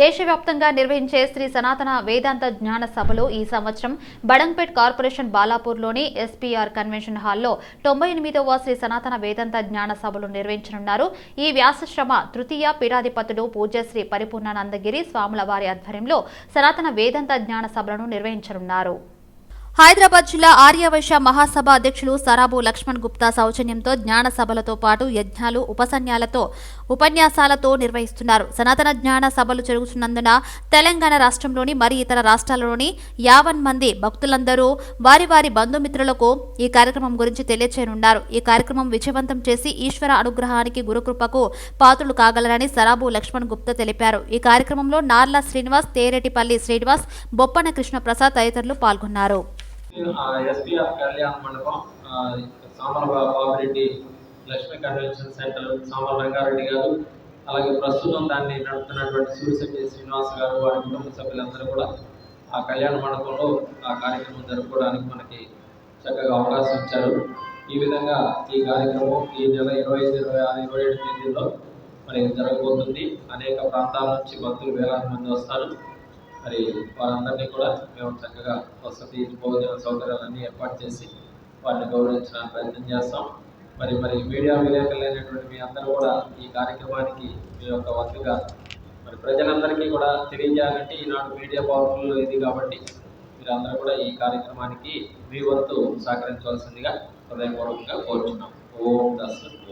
దేశవ్యాప్తంగా నిర్వహించే శ్రీ సనాతన వేదాంత జ్ఞాన సభలో ఈ సంవత్సరం బడంపేట్ కార్పొరేషన్ బాలాపూర్లోని ఎస్పీఆర్ కన్వెన్షన్ హాల్లో తొంభై ఎనిమిదవ శ్రీ సనాతన వేదాంత జ్ఞాన సభలు నిర్వహించనున్నారు. ఈ వ్యాసశ్రమ తృతీయ పీఠాధిపతుడు పూజ్యశ్రీ పరిపూర్ణానందగిరి స్వాముల వారి ఆధ్వర్యంలో సనాతన వేదాంత జ్ఞాన సభలను నిర్వహించనున్నారు. హైదరాబాద్ జిల్లా ఆర్యవైశ్య మహాసభ అధ్యక్షులు సరాబు లక్ష్మణ్ గుప్తా సౌజన్యంతో జ్ఞాన సభలతో పాటు యజ్ఞాలు ఉపసన్యాలతో ఉపన్యాసాలతో నిర్వహిస్తున్నారు. సనాతన జ్ఞాన సభలు జరుగుతున్నందున తెలంగాణ రాష్ట్రంలోని మరి ఇతర రాష్ట్రాలలోని యావన్ మంది భక్తులందరూ వారి వారి బంధుమిత్రులకు ఈ కార్యక్రమం గురించి తెలియచేయనున్నారు. ఈ కార్యక్రమం విజయవంతం చేసి ఈశ్వర అనుగ్రహానికి గురుకృపకు పాత్రులు కాగలరని సరాబు లక్ష్మణ్ గుప్తా తెలిపారు. ఈ కార్యక్రమంలో నార్ల శ్రీనివాస్ తేరెటిపల్లి శ్రీనివాస్ బొప్పన కృష్ణప్రసాద్ తదితరులు పాల్గొన్నారు. ఎస్పీఆర్ కళ్యాణ మండపం సామర బాబురెడ్డి లక్ష్మీ కన్వెన్షన్ సెంటర్ సామర రంగారెడ్డి గారు అలాగే ప్రస్తుతం దాన్ని నడుపుతున్నటువంటి సూరిశెట్టి శ్రీనివాస్ గారు వారి కుటుంబ సభ్యులందరూ కూడా ఆ కళ్యాణ మండపంలో ఆ కార్యక్రమం జరుపుకోవడానికి మనకి చక్కగా అవకాశం ఇచ్చారు. ఈ విధంగా ఈ కార్యక్రమం ఈ నెల ఇరవై ఐదు ఇరవై ఆరు ఇరవై ఏడు తేదీల్లో మరి జరగబోతుంది. అనేక ప్రాంతాల నుంచి భక్తులు వేలాది మంది వస్తారు. మరి వారందరినీ కూడా మేము చక్కగా వసతి భోజన సౌకర్యాలన్నీ ఏర్పాటు చేసి వారిని గౌరవించడానికి ప్రయత్నం చేస్తాం. మరి మరి మీడియా విలేకరులైనటువంటి మీ అందరూ కూడా ఈ కార్యక్రమానికి మీ యొక్క వంతుగా మరి ప్రజలందరికీ కూడా తెలియజేయాలంటే ఈనాడు మీడియా పవర్ఫుల్ ఇది కాబట్టి మీరందరూ కూడా ఈ కార్యక్రమానికి మీ వంతు సహకరించవలసిందిగా హృదయపూర్వకంగా కోరుచున్నాం. ఓం దస్ ఓం